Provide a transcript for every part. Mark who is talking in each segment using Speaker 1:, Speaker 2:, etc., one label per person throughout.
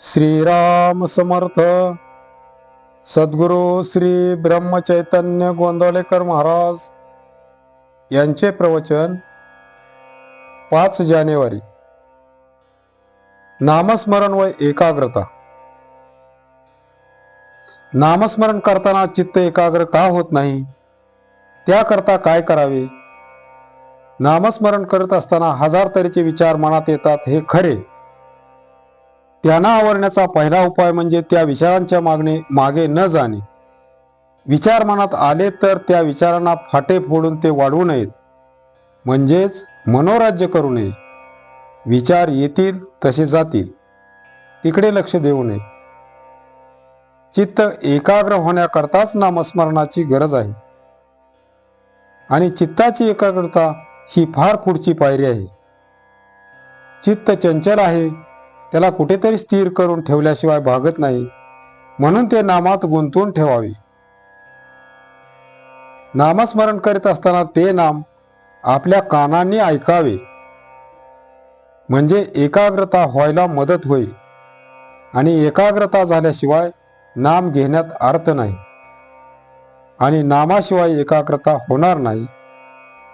Speaker 1: श्रीराम समर्थ। सद्गुरू श्री ब्रह्मचैतन्य गोंदवलेकर महाराज यांचे प्रवचन पाच जानेवारी. नामस्मरण व एकाग्रता. नामस्मरण करताना चित्त एकाग्र का होत नाही? त्याकरता काय करावे? नामस्मरण करत असताना हजार तऱ्हेचे विचार मनात येतात हे खरे. त्यांना आवरण्याचा पहिला उपाय म्हणजे त्या विचारांच्या मागणे मागे न जाणे. विचार मनात आले तर त्या विचारांना फाटे फोडून ते वाढवू नयेत. म्हणजेच मनोराज्य करू नये. विचार येतील तसे जातील. तिकडे लक्ष देऊ नये. चित्त एकाग्र होण्याकरताच नामस्मरणाची गरज आहे. आणि चित्ताची एकाग्रता ही फार पुढची पायरी आहे. चित्त चंचल आहे. त्याला कुठेतरी स्थिर करून ठेवल्याशिवाय भागत नाही. म्हणून ते नामात गुंतवून ठेवावे. नामस्मरण करीत असताना ते नाम आपल्या कानांनी ऐकावे. म्हणजे एकाग्रता व्हायला मदत होईल. आणि एकाग्रता झाल्याशिवाय नाम घेण्यात अर्थ नाही. आणि नामाशिवाय एकाग्रता होणार नाही.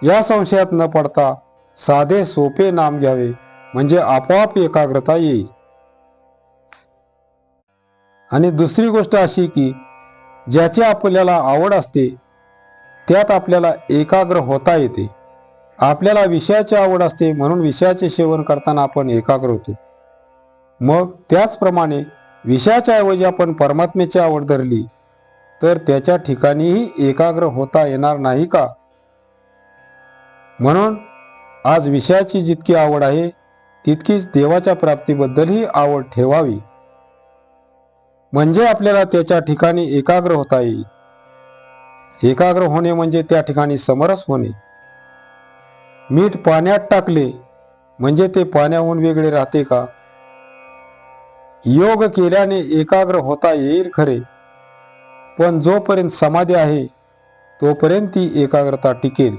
Speaker 1: या संशयात न पडता साधे सोपे नाम घ्यावे. म्हणजे आपोआप एकाग्रता येईल. आणि दुसरी गोष्ट अशी की ज्याची आपल्याला आवड असते त्यात आपल्याला एकाग्र होता येते. आपल्याला विषयाची आवड असते म्हणून विषयाचे सेवन करताना आपण एकाग्र होतो. मग त्याचप्रमाणे विषयाच्या ऐवजी आपण परमात्म्याची आवड धरली तर त्याच्या ठिकाणीही एकाग्र होता येणार नाही का? म्हणून आज विषयाची जितकी आवड आहे तितकीच देवाच्या प्राप्तीबद्दलही आवड ठेवावी. म्हणजे आपल्याला त्याच्या ठिकाणी एकाग्र होता येईल. एकाग्र होणे म्हणजे त्या ठिकाणी समरस होणे. मीठ पाण्यात टाकले म्हणजे ते पाण्याहून वेगळे राहते का? योग केल्याने एकाग्र होता येईल खरे. पण जोपर्यंत समाधी आहे तोपर्यंत ती एकाग्रता टिकेल.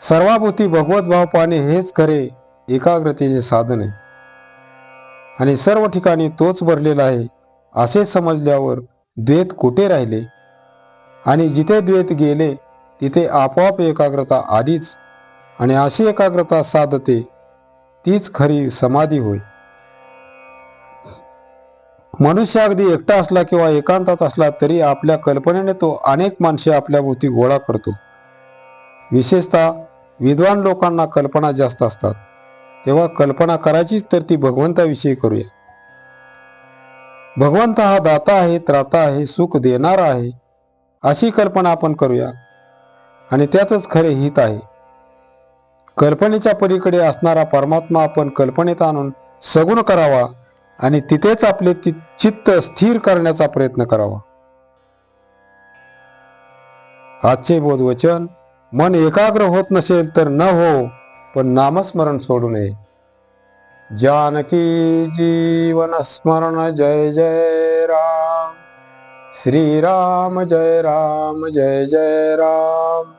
Speaker 1: सर्वाभूती भगवत भाव पाहणे हेच खरे एकाग्रतेचे साधन आहे. आणि सर्व ठिकाणी तोच भरलेला आहे असे समजल्यावर द्वैत कुठे राहिले? आणि जिथे द्वैत गेले तिथे आपोआप एकाग्रता आलीच आणि अशी एकाग्रता साधते तीच खरी समाधी होय. मनुष्य अगदी एकटा असला किंवा एकांतात असला तरी आपल्या कल्पनेने तो अनेक माणसे आपल्या भोवती गोळा करतो. विशेषतः विद्वान लोकांना कल्पना जास्त असतात. तेव्हा कल्पना करायचीच तर ती भगवंताविषयी करूया. भगवंत हा दाता आहे त्राता आहे सुख देणारा आहे अशी कल्पना आपण करूया. आणि त्यातच खरे हित आहे. कल्पनेच्या पलीकडे असणारा परमात्मा आपण कल्पनेत आणून सगुण करावा आणि तिथेच आपले चित्त स्थिर करण्याचा प्रयत्न करावा. आजचे बोधवचन मन एकाग्र होत नसेल तर न हो पण नामस्मरण सोडू नये. जानकी जीवन स्मरण जय जय राम. श्रीराम जय राम जय जय राम.